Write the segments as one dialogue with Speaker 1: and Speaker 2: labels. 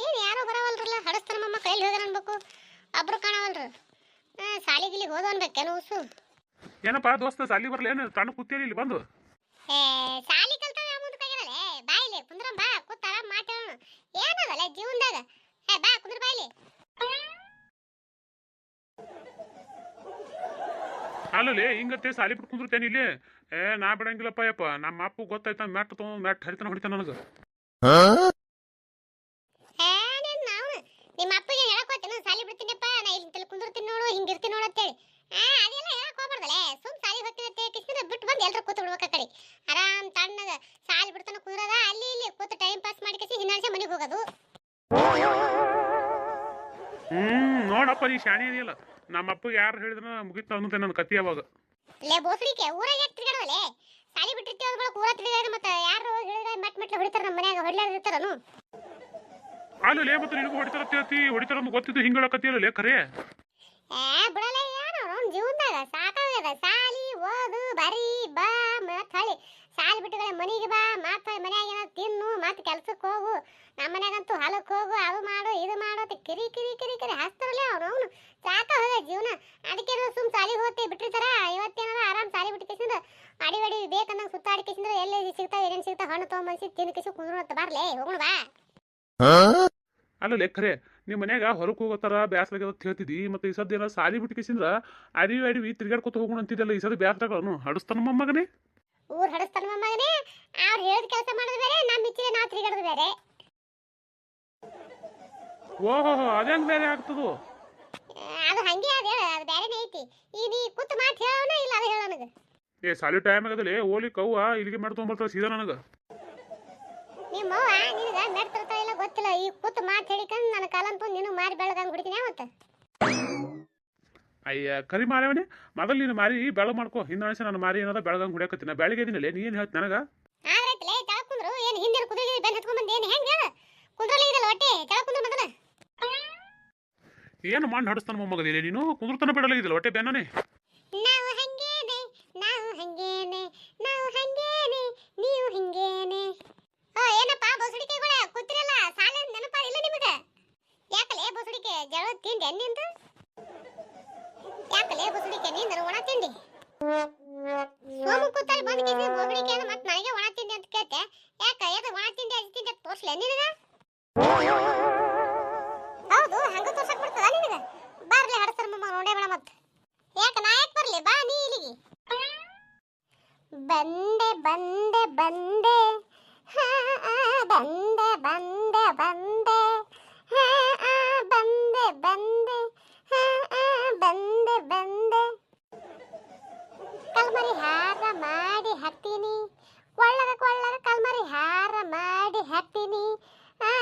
Speaker 1: ಏನು ಯಾರೋ ಬರವಲ್ರಲ್ಲ? ಹಡಸ್ತಾನ ಮಮ್ಮ ಕೈಲಿ ಹೋಗ್ಯಾರ ಅನ್ಬೇಕು. ಒಬ್ರು ಕಾಣವಲ್ರು. ಸಾಲಿ ಸಾಲಿಗಿಲಿ ಹೋದ ಅನ್ಬೇಕೇನು ಉಸು.
Speaker 2: ಏನಪ್ಪ ದೋಸ್ತ ಸಾಲಿ ಬರ್ಲಿ ಏನು ತಣ್ಣ ಕೂತೀರಿ ಇಲ್ಲಿ ಬಂದು?
Speaker 1: ಏ ಸಾಲಿ ಕಲ್ತಾವ ಯಾವ ಮುಂದೆ ಕೈಯಾರಲ್ಲ ಬಾಯಿಲೆ ಕುಂದ್ರಂ ಬಾ ಕೂತ ಆರಾಮ್ ಮಾತಾಡೋಣ ಏನದಲ್ಲ ಜೀವನದಾಗ? ಏ ಬಾ ಕುಂದ್ರ ಬಾಯಿಲಿ
Speaker 2: ಅಲ್ಲಲ್ಲಿ ಹಿಂಗತ್ತೆ ಸಾಲಿ ಬಿಟ್ಟು ಕುಂದ್ರತೇನೆ ಇಲ್ಲಿ? ಏ ನಾ ಬಿಡಂಗಿಲ್ಲಪ್ಪ ಯಪ್ಪ ನಮ್ಮ ಅಪ್ಪ ಗೊತ್ತಾಯ್ತ ಮೆಟ್ಟ ತೊಗೊಂಡು ಮೆಟ್ ಹರಿತನ ಹೊಡಿತಾನ ನನಗೆ
Speaker 1: ಏ ನೀನ್ ನಾವು ನಿಮ್ಮ ಅಪ್ಪಗೆ ಹೇಳಕ್ ಹೋಗ್ತೇನೆ ಸಾಲಿ ಬಿಡ್ತೀನಪ್ಪ ನಾ ಇಲ್ಲಿ ತಲೆ ಕುಂದಿರ್ತೀನಿ ನೋಡು ಹಿಂಗಿರ್ತೀನಿ ಹಾ ಅಂತೇಳಿ. ಆ ಅದೆಲ್ಲ ಹೇಳಕ್ ಹೋಗ್ಬಾರ್ದಲ್ಲ ಸುಮ್ ಸಾಲಿ ಹೋಗ್ತೀನಿ ಅಂತ ಕಿಸ್ಕಿದ್ರೆ ಬಿಟ್ಟು ಬಂದು ಎಲ್ಲರೂ ಕೂತು ಬಿಡ್ಬೇಕು ಕಡೆ. ಆರಾಮ್ ತಣ್ಣಗ ಸಾಲಿ ಬಿಡ್ತಾನ ಕೂರದ ಅಲ್ಲಿ ಇಲ್ಲಿ ಕೂತು ಟೈಮ್ ಪಾಸ್ ಮಾಡಿ ಕಸಿ ಹಿಂದಾಡ್ಸಿ ಮನೆಗೆ ಹೋಗೋದು.
Speaker 2: ಹ್ಮ್ ನೋಡಪ್ಪ ನೀ ಶಾಣೆ ಇದೆಯಲ್ಲ. ನಮ್ಮ ಅಪ್ಪಗೆ ಯಾರು ಹೇಳಿದ್ರು ಮುಗಿತು ಅನ್ನತ್ತೆ ನನ್ನ ಕತಿ ಅವಾಗ
Speaker 1: ಲೇ ಬೋಸರಿಕೆ ಊರಾಗ ಯಾಕೆ ತಿರ್ಗಾಡವಲೆ? ಸಾಲಿ ಬಿಟ್ಟಿರ್ತೀವಿ ಅಂದ್ಕೊಳ್ಳೋಕೆ ಊರ ತಿರ್ಗಾಡ ಮತ್ತೆ ಯಾರು ಹೇಳಿದ್ರೆ ಮೆಟ್ ಮೆಟ್ಲೆ ಹೊಡಿತಾರ ನಮ್ಮ ಮನ್ಯಾಗ ಹೊಡ್ಲಾರ ಇರ್ತಾರನು.
Speaker 2: ಲೇ ಮತ್ತೆ ನಿನಗೂ ಹೊಡಿತಾರ ಹೇಳ್ತಿ? ಹೊಡಿತಾರ ಅಂತ ಗೊತ್ತಿದ್ದು ಹಿಂಗಳ ಲೇ ಖರೆ?
Speaker 1: ಸಾಕಾಗ್ಯದ. ಸಾಲಿ ಓದು, ಬರೀ ಬಾ, ಮತ್ ಹಳಿ. ಸಾಲಿ ಬಿಟ್ಟುಗಳ ಬಾ, ಮತ್ ಹೊಳ್ ಮನ್ಯಾಗ ಏನೋ ತಿನ್ನು, ಮತ್ ಕೆಲ್ಸಕ್ಕೆ ಹೋಗು. ನಮ್ಮ ಮನ್ಯಾಗಂತೂ ಹೊಲಕ್ಕೆ ಹೋಗು, ಅದು ಮಾಡು, ಇದು ಮಾಡು ಅಂತ ಕಿರಿ ಕಿರಿ ಕಿರಿ ಕಿರಿ ಹಾಸ್ತಾರಲ್ಲ ಅವ್ನು, ಅವನು. ಸಾಕ ಹೋದ ಜೀವನ. ಅದಕ್ಕೆ ಸುಮ್ ಸಾಲಿಗೆ ಹೋಗ್ತಿ ಬಿಟ್ಟಿರ್ತಾರ. ಇವತ್ತೇನಾರ ಆರಾಮ್ ಸಾಲಿ ಬಿಟ್ಟು ಕೇಸಿಂದ ಅಡಿ ಅಡಿ ಬೇಕಂದಂಗೆ ಸುತ್ತಾಡಿ ಕೇಸಿಂದ್ರ. ಎಲ್ಲಿ ಸಿಗ್ತಾವ, ಏನೇನು ಸಿಗ್ತಾವ, ಹಣ್ಣು ತೊಗೊಂಬನ್ಸಿ ತಿನ್ನು ಕುಂದ್ರು ಅಂತ ಬರ್ಲೇ, ಹೋಗೋಣ ಬಾ.
Speaker 2: ಅಲ್ಲ ಖರೆ ನಿಮ್ಮ ಮನ್ಯಾಗ ಹೊರಗೆ ಹೋಗೋತಾರ ಬ್ಯಾಸ್ಲಾಗ್ಯದ ಅಂತ ಹೇಳ್ತಿದ್ದಿ ಮತ್ತೆ ಈ ಸದ್ಯ ಏನೋ ಸಾಲಿ ಬಿಟ್ಟು ಕೇಸಿಂದ್ರ ಅಡಿವಿ ಅಡಿವಿ ತಿರ್ಗಾಡ್ಕೊತ ಹೋಗೋಣ ಅಂತಿದ್ದಲ್ಲ ಈ ಸದ ಬ್ಯಾಸ್ಲಾಗಳನ್ನು ಹಡಸ್ತಾನ ಮೊಮ್ಮಗನೇ
Speaker 1: ಊರ್ ಹಡಸ್ತಾನ ಮೊಮ್ಮಗನೇ ಅವ್ರು ಹೇಳಿದ ಕೆಲಸ ಮಾಡೋದು ಬೇರೆ ನಮ್ಮ ಇಚ್ಛೆ ನಾವು ತಿರ್ಗಾಡೋದು ಬೇರೆ.
Speaker 2: ಓಹೋ ಅದೇನು ಬೇರೆ ಆಗ್ತದೋ?
Speaker 1: ಅದು ಹಂಗೆ ಅದು ಹೇಳ ಅದು ಬೇರೆನೇ ಐತಿ. ಈ ನೀ ಕೂತ್ ಮಾತು ಹೇಳೋಣ ಇಲ್ಲ ಅದು ಹೇಳೋ
Speaker 2: ಏ ಸಾಲಿ ಟೈಮ್ ಆಗದಲ್ಲಿ ಓಲಿ ಕವ್ವ ಇಲ್ಲಿಗೆ ಮಾಡ್ಕೊಂಬರ್ತಾವ ಸೀದಾ ನನಗೆ.
Speaker 1: ಮೆಡ್ತಿರ್ತಾವ ಇಲ್ಲ ಗೊತ್ತಿಲ್ಲ. ಈ ಕೂತ್ ಮಾತು ಹೇಳಿಕಂದ್ ನನ್ನ ಕಾಲಂತ ನೀನು ಮಾರಿ ಬೆಳಗಂಗ್ ಬಿಡ್ತೀನಿ ಅವತ್ತು
Speaker 2: ಅಯ್ಯ ಕರಿ ಮಾರೇವಣಿ ಮೊದಲು ನೀನು ಮಾರಿ ಬೆಳಗ್ ಮಾಡ್ಕೋ. ಹಿಂದೆ ನಾನು ಮಾರಿ ಏನದ ಬೆಳಗಂಗ್ ಹೊಡ್ಯಾಕತ್ತೀನಿ. ಬೆಳಗ್ಗೆ ಇದೀನಲ್ಲ ನೀ ಏನು ಹೇಳ್ತಿ ನನಗೆ?
Speaker 1: ಆದ್ರೈತಲೇ ತಳ ಕುಂದ್ರು. ಏನು ಹಿಂದಿನ ಕುದುರೆ ಬೆನ್ ಹತ್ಕೊಂಡ್ ಬಂದೆ? ಏನು ಹೆಂಗ ಕುಂದ್ರಲ್ಲ ಇದಲ್ಲ ಹೊಟ್ಟೆ. ತಳ ಕುಂದ್ರು ಮೊದಲ
Speaker 2: ಏನು ಮಾಡಿ ಹಡಸ್ತಾನ ಮೊಮ್ಮಗದಿಲ್ಲ ನೀನು? ಕುಂದ್ರತನ ಬಿಡಲ್ಲ ಇದಿಲ್ಲ ಹೊಟ್ಟೆ ಬೆನ್ನನೇ
Speaker 1: ನಾವು ಹಂಗೇನೆ ನಾವು ಹಂಗೇನೆ ನಾವು ಹಂಗೇನೆ ನೀವು ಹಿಂಗೇನೆ ಓ ಏನಪ್ಪ ಬಸುಡಿಕೆಗಳ ಕೂತಿರಲ್ಲ ಸಾಲ ನೆನಪ ಇಲ್ಲ ನಿಮಗ ಯಾಕಲೇ ಬಸುಡಿಕೆ ಜಳ ತಿಂಡಿ ನಿಂದು ಯಾಕಲೇ ಬಸುಡಿಕೆ ನೀನು ಒಣ ತಿಂಡಿ. ಸೋಮು ಕೂತಲ್ಲಿ ಬಂದ್ ಕೇಸಿ ಬಸುಡಿಕೆ ಮತ್ತೆ ನನಗೆ ಒಣ ತಿಂಡಿ ಅಂತ ಕೇಳ್ತೆ. ಯಾಕ ಎದು ಒಣ ತಿಂಡಿ ಅಜಿ ತಿಂಡಿ ತೋರ್ಸ್ಲೆ ನಿನಗ? ಹೌದು, ಹಂಗ ತೋರ್ಸಕ್ ಬಿಡ್ತದ ನಿನಗ? ಬರ್ಲಿ ಹಡಸರ್ ಮಮ್ಮ, ನೋಡೇ ಬೇಡ ಮತ್ತೆ. ಯಾಕ, ನಾ ಯಾಕೆ ಬರ್ಲಿ? ಬಾ ನೀ ಇಲ್ಲಿಗೆ. ಬಂದೆ ಬಂದೆ ಬಂದೆ. ಬಂದೆ ಬಂದೆ ಬಂದೆ ಹಾ, ಆ, ಬಂದೆ ಬಂದೆ ಹಾ, ಆ, ಬಂದೆ ಬಂದೆ ಕಲ್ಮರಿ ಹಾರ ಮಾಡಿ ಹತ್ತೀನಿ ಕೊಳ್ಳಗ ಕೊಳ್ಳಗ ಕಲ್ಮರಿ ಹಾರ ಮಾಡಿ ಹತ್ತಿನಿ. ಆ,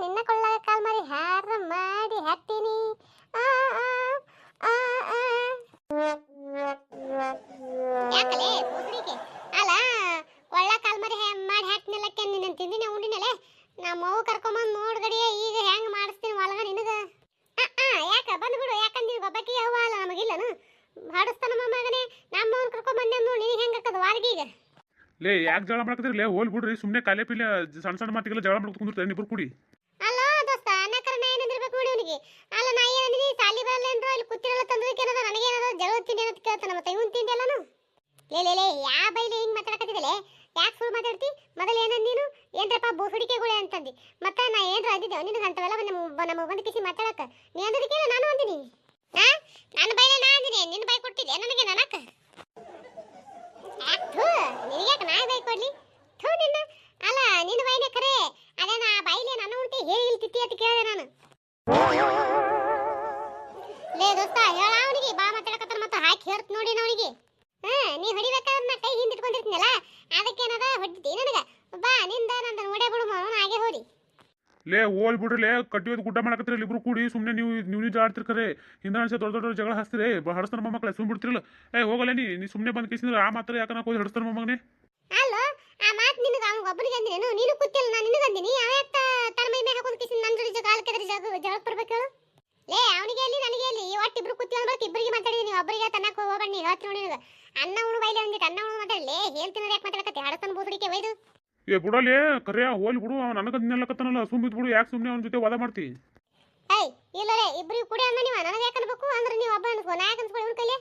Speaker 1: ನಿನ್ನ ಕೊಳ್ಳಗ ಕಲ್ಮರಿ ಹಾರ ಮಾಡಿ ಹತ್ತಿನಿ. ಯಾಕಲೇ ಮುಸ್ರಿಕೆ ಅಲ್ಲ ಕಲ್ಮರಿ ಹೆ ಮಾಡಿ ಹಾಕ್ನಿಲ್ಲಕ್ಕೆ ನಿನ್ನ ತಿಂದಿನ ಉಂಡಿನಲೆ? ನಮ್ಮ ಅವ್ವ ಕರ್ಕೊಂಬಂದು ನೋಡ್ಗಡಿ ಈಗ ಹೆಂಗ್ ಮಾಡಿಸ್ತೀನಿ ಒಳಗ ನಿನಗ? ಯಾಕ ಬಂದ್ಬಿಡು ಯಾಕಂದ್ರೆ ನೀವು ಒಬ್ಬಾಕಿ ಅವ್ವ ಅಲ್ಲ ನಮಗಿಲ್ಲನು? ಹಾಡಿಸ್ತಾನ ಮಗನೇ ನಮ್ಮ ಅವ್ನ ಕರ್ಕೊಂಬಂದೆ ನೋಡಿ ಹೆಂಗೆ ಆಗ್ತದ ಈಗ
Speaker 2: ಲೇ, ಯಾಕೆ ಜಗಳ ಮಾಡಕತ್ತೀರಿ? ಲೇ, ಹೋಲ್ ಬಿಡ್ರಿ ಸುಮ್ಮನೆ ಕಾಲೇ ಪಿಲ್ಲ ಸಣ್ಣ ಸಣ್ಣ ಮಾತಿಗೆಲ್ಲ ಜಗಳ ಮಾಡ್ಕೊಂಡು ಕುಂದಿರ್ತಾರೆ ಇಬ್ಬರು ಕೂಡಿ?
Speaker 1: ಅಲ್ಲ ದೋಸ್ತ ಅನ್ನಕರಣ ಏನಿರ್ಬೇಕು ನೋಡಿ ಅವನಿಗೆ? ಅಲ್ಲ, ನಾ ಏನಂದಿನಿ ಸಾಲಿ ಬರಲ್ಲ ಏನ್ರೋ ಇಲ್ಲಿ ಕೂತಿರಲ್ಲ ತಂದದಕ್ಕೆ ಏನದ ನನಗೇನದ ಜಗಳ ತಿಂಡಿ ಅಂತ ಕೇಳ್ತಾನ, ಮತ್ತೆ ಇವನ್ ತಿಂಡಿ ಅಲ್ಲನು? ಲೇ ಲೇ ಲೇ, ಯಾ ಬೈಲೆ ಹಿಂಗ್ ಮಾತಾಡಕತ್ತಿದಲೆ ಯಾಕೆ ಸುಳ್ಳು ಮಾತಾಡ್ತಿ? ಮೊದಲು ಏನಂದ್ ನೀನು ಏನ್ರಪ್ಪ ಬೋಸುಡಿಕೆಗಳೇ ಅಂತಂದಿ. ಮತ್ತೆ ನಾ ಏನ್ರ ಅಂದಿದ್ದೆ? ನಿನಗೆ ಅಂತವೆಲ್ಲ ನಮ್ಮ ನಮ್ಮ ಬಂದು ಕಿಸಿ ಮಾತಾಡಕ. ನೀ ಅಂದದಕ್ಕೆ ನಾನು ಅಂದಿನಿ. ಹಾ ನನ್ನ ಬೈಲೆ ನಾ ಅಂದಿನಿ. ನಿನ್ನ ಬೈ ಕೊಟ್ಟಿದ್ದೆ ನನಗೆ ನನಕ ಥೂ ಹೌದಣ್ಣ ಥೂ ನಿನ್ನ. ಅಲ್ಲ ನಿನ್ನ ಬಾಯಿನೇ ಖರೆ ಅದೇ ನಾ ಬಾಯಿಲಿ ನನ್ನ ಉಂಟಿ ಹೇಳಿ ಇಲ್ತಿತ್ತಿ ಅಂತ ಕೇಳಿದೆ ನಾನು. ಲೇ ದೋಸ್ತ ಹೇಳ ಅವನಿಗೆ. ಬಾ ಮಾತಾಡಕತ್ತಾನ ಮತ್ತೆ ಹಾಕಿ ಹೇಳ್ತ ನೋಡಿ ಅವನಿಗೆ. ಹಾ ನೀ ಹೊಡಿಬೇಕಾದ್ರೆ ನಾ ಕೈ ಹಿಂದೆ ಇಟ್ಕೊಂಡಿರ್ತೀನಲ್ಲ? ಅದಕ್ಕೇನದ ಹೊಡ್ದಿ ನನಗೆ. ಬಾ ನಿಂದ ನಂದ ನೋಡೇ ಬಿಡು ಮಾವನ ಹಾಗೆ ಹೋರಿ
Speaker 2: ಲೇ ಓಲ್ ಬಿಡ್ರಿ ಲೇ. ಕಟ್ಟಿಯೋದು ಗುಡ್ಡ ಮಾಡಕತ್ತಿರಲ್ಲ ಇಬ್ರು ಕೂಡಿ. ಸುಮ್ಮನೆ ನೀವು ನೀವು ನಿಜ ಆಡ್ತಿರ್ಕರೆ ಹಿಂದೆ ಅನ್ಸ ದೊಡ್ಡ ದೊಡ್ಡ ಜಗಳ ಹಚ್ತೀರಿ. ಹಡಸ್ತಾರ ಮೊಮ್ಮಕ್ಳೆ ಸುಮ್ ಬಿಡ್ತಿರಲ್ಲ. ಏ ಹೋಗಲ್ಲ ನೀ. ನೀ ಸುಮ್ಮನೆ ಬಂದು ಕೇಸಿದ್ರೆ ಆ ಮಾತ್ರ ಯಾಕನ ಹೋಗಿ ಹಡಸ್ತಾರ ಮೊಮ್ಮಗನೇ?
Speaker 1: ಅಲ್ಲೋ ಆ ಮಾತು ನಿನಗೆ ಅವ್ನ ಒಬ್ಬನಿಗೆ ಅಂದಿನೇನು ನೀನು ಕೂತಿಲ್ಲ ನಾನು ನಿನಗೆ ಅಂದಿನಿ. ಅವ ತನ್ನ ಮೈ ಮೇಲೆ ಹಾಕೊಂಡು ಕಿಸಿನ ನನ್ನ ಜೋಡಿ ಜಗಳ ಕೆದರಿ ಜಗ ಜಗಳಕ್ಕೆ ಬರ್ಬೇಕು ಹೇಳು. ಲೇ ಅವನಿಗೆ ಅಲ್ಲಿ ನನಗೆ ಅಲ್ಲಿ ಒಟ್ಟು ಇಬ್ರು ಕೂತಿ ಅಂದ್ರೆ ಇಬ್ಬರಿಗೆ ಮಾತಾಡಿದೀನಿ ಒಬ್ಬರಿಗೆ ತನ್ನಕ್ಕೆ ಹೋಗ್ಬೇಡ ನೀ ಹೇಳ್ತೀನಿ ನೋಡಿ ನಿನಗೆ. ಅನ್ನ ಉಣು ಬೈಲಿ ಅಂದಿಟ್ಟು ಅನ್ನ ಉಣು ಮಾತಾಡಲೇ ಹೇಳ್ತೀನಿ ಯಾಕೆ ಮಾತಾಡಕತ್ತೆ ಹಡತನ ಬೋಸಡಿಕೆ ಒಯ್ದು.
Speaker 2: ಏ ಬಿಡಲೇ ಕರೆಯ ಹೋಲಿ ಬಿಡು ಅವ್ನು ನನಗೆ ನಿನ್ನಲ್ಲಕತ್ತನಲ್ಲ ಸುಮ್ ಬಿಡು ಯಾಕೆ ಸುಮ್ಮನೆ ಅವನ ಜೊತೆ ವಾದ ಮಾಡ್ತಿ?
Speaker 1: ಏಯ್ ಇಲ್ಲರೇ ಇಬ್ರಿಗೆ ಕುಡಿ ಅಂದ ನೀವು ನನಗೆ ಯಾಕೆ ಅನ್ಬೇಕು? ಅಂದ್ರೆ ನೀವು ಒಬ್ಬ ಅನ್ಸ್ಕೊ ನಾ ಯಾಕೆ ಅನ್ಸ್ಕೊಳ್ಳಿ ಇವ್ನ ಕೈಲಿ?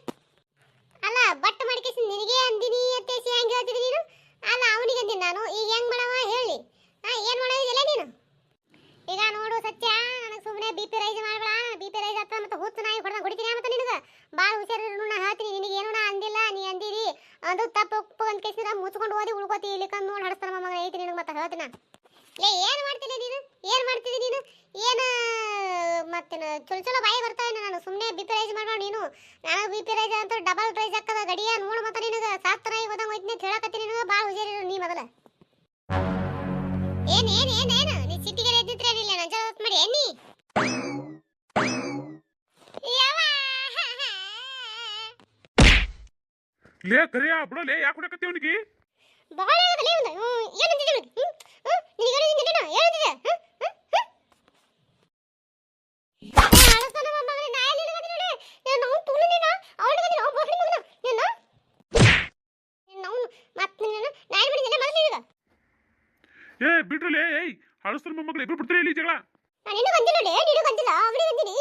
Speaker 1: ಅಲ್ಲ ಬಟ್ ಮಾಡಿಕೇಸಿ ನಿನಗೆ ಅಂದಿನಿ ಅಂತೇಸಿ ಹೆಂಗೆ ಹೇಳ್ತಿದ್ದಿ ನೀನು ಅಲ್ಲ ಅವನಿಗೆ ಅಂದಿನಿ ನಾನು ಈಗ ಹೆಂಗ್ ಮಾಡವ ಹೇಳಿ ಹಾ ಏನು ಮಾಡೋದಿಲ್ಲ ನೀನು ಈಗ ನೋಡು ಸತ್ಯ ನನಗೆ ಸುಮ್ಮನೆ ಬಿ ಪಿ ರೈಸ್ ಮಾಡಬೇಡ ಬಿ ಪಿ ರೈಸ್ ಆಗ್ತದ ಮತ್ತೆ ಹುತ್ತು ನಾಯಿ ಹೊಡೆದ ಹೊಡಿತೀನಿ ಮತ್ತೆ ನಿನಗೆ ಭಾಳ ಹುಷಾರಿರು ನಾ ಹೇಳ್ತೀನಿ ನಿನಗೆ ಏನೂ ನಾ ಅಂದಿಲ್ಲ ನೀ ಅಂದಿರಿ ಅದು ತಪ್ಪು, ಉಪ್ಪು ಅಂತ ಕೇಸಿರ ಮುಚ್ಕೊಂಡು ಓದಿ ಉಳ್ಕೋತಿ. ಇಲ್ಲಿ ಕಂದು ನೋಡಿ ಹಡಸ್ತಾನ ಮಗ, ಐತಿ ನಿನಗೆ ಮತ್ತೆ ಹೇಳ್ತೀನಿ. ಏನ್ ಲೇ ಏನು ಮಾಡ್ತಿಲ್ಲ ನೀನು? ಏನು ಮಾಡ್ತಿದ್ದಿ ನೀನು? ಏನು ಮತ್ತೆ ಚಲೋ ಚಲೋ ಬಾಯಿ ಬರ್ತಾವೆ ನಾನು. ಸುಮ್ಮನೆ ಬಿ ಪಿ ರೈಸ್ ಮಾಡೋ ನೀನು. ನನಗೆ ಬಿ ಪಿ ರೈಸ್ ಅಂತ ಡಬಲ್ ಪ್ರೈಸ್ ಹಾಕದ, ಗಡಿಯ ನೋಡು ಮತ್ತೆ ನಿನಗೆ. ಸಾತ್ ನಾಯಿ ಹೋದಂಗೆ ಹೋಯ್ತೀನಿ ಅಂತ ಹೇಳಕತ್ತೀನಿ ನಿನಗೆ ಭಾಳ ಹುಷಾರಿರು ನೀ ಮೊದಲ. ಏನ್ ಏನ್ ಏನ್, ಏನು? ನೀ ಸಿಟಿಗೆ ಎದ್ದಿದ್ರೆ ಇಲ್ಲ ನಾನು ಜಲ ಮಾಡಿ. ಎನ್ನಿ ಯವ್ವ!
Speaker 2: ಲೇ ಕರಿಯ ಬಿಡಲೇ ಯಾಕೆ ಹೊಡಕತ್ತಿ ಅವನಿಗೆ
Speaker 1: ಬಹಳ ಆಗದಲ್ಲ ಇವ್ನ. ಹ್ಮ್, ಏನ್ ಅಂತಿದ್ದೆ ಇವ್ನಿಗೆ? ಹ್ಮ್, ಹ್ಮ್, ನಿನಗೆ ಏನು ಅಂದಿಲ್ಲ ನಾನು? ಏನ್ ಅಂತಿದ್ದೆ? ಹ್ಮ್, ಹ್ಮ್, ಹ್ಮ್. ಏ, ಅಳಸ್ತಾನ ಮೊಮ್ಮಗನೇ, ನಾ ಎಲ್ಲಿ ನಿನಗಂದಿಲ್ಲ ನೋಡೆ? ಏ, ನಾವು ತುಳು ನೀನು? ಅವ್ನಿಗಂದಿಲ್ಲ, ಅವ್ನ್ ಬೋಸಡಿ ಮಗನ. ನೀನು? ನೀನು ಅವ್ನು ಮತ್ತ್ ನೀನು ನಾ ಏನ್ ಮಾಡಿದ್ದೆ ಮೊದಲು ನಿನಗೆ?
Speaker 2: ಏ ಬಿಡ್ರಲೇ ಏಯ್ ಹಳಸ್ತಾನ ಮೊಮ್ಮಗಳು ಇಬ್ರು ಬಿಡ್ತೀರಿ ಇಲ್ಲಿ ಜಗಳ?
Speaker 1: ನಾನು ನಿನಗೆ ಬಂದಿಲ್ಲ ನೋಡೆ, ನಿನಗೆ ಅಂದಿಲ್ಲ, ಅವ್ನಿಗೆ ಅಂದಿನಿ.